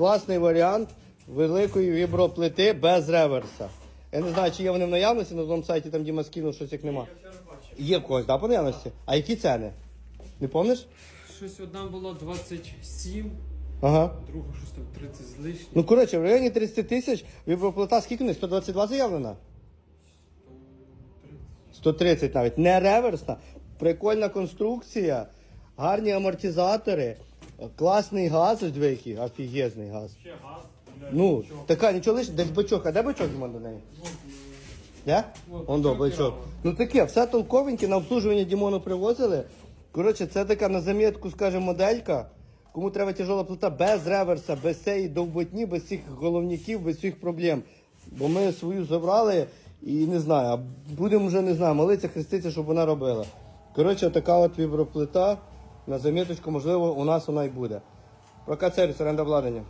Класний варіант великої віброплити без реверса. Я не знаю, чи є вони в наявності, на тому сайті там Діма скинув, щось як нема. Є в когось, да, по наявності? А які ціни? Не пам'ятаєш? Щось одна було 27, Ага. друга щось там 30 з лишнім. Ну, коротше, в районі 30 тисяч віброплита скільки них? 122 заявлена? 130 навіть. Не реверсна. Прикольна конструкція, гарні амортизатори, класний газ, ось диви який, офігезний газ. Ще газ. Ну, така, нічого лише, десь бачок, а де бачок Дімон до неї? Де? От, Он до бачок. Ну таке, все толковеньке, на обслужування Дімону привозили. Коротше, це така на замітку, скажімо, моделька. Кому треба тяжола плита без реверса, без цієї довботні, без цих головників, без цих проблем. Бо ми свою забрали і не знаю, а будемо вже не знаю, молитися, хреститися, щоб вона робила. Коротше, така от віброплита. На заміточку, можливо, у нас вона й буде. Прокат сервіс, оренда обладнання.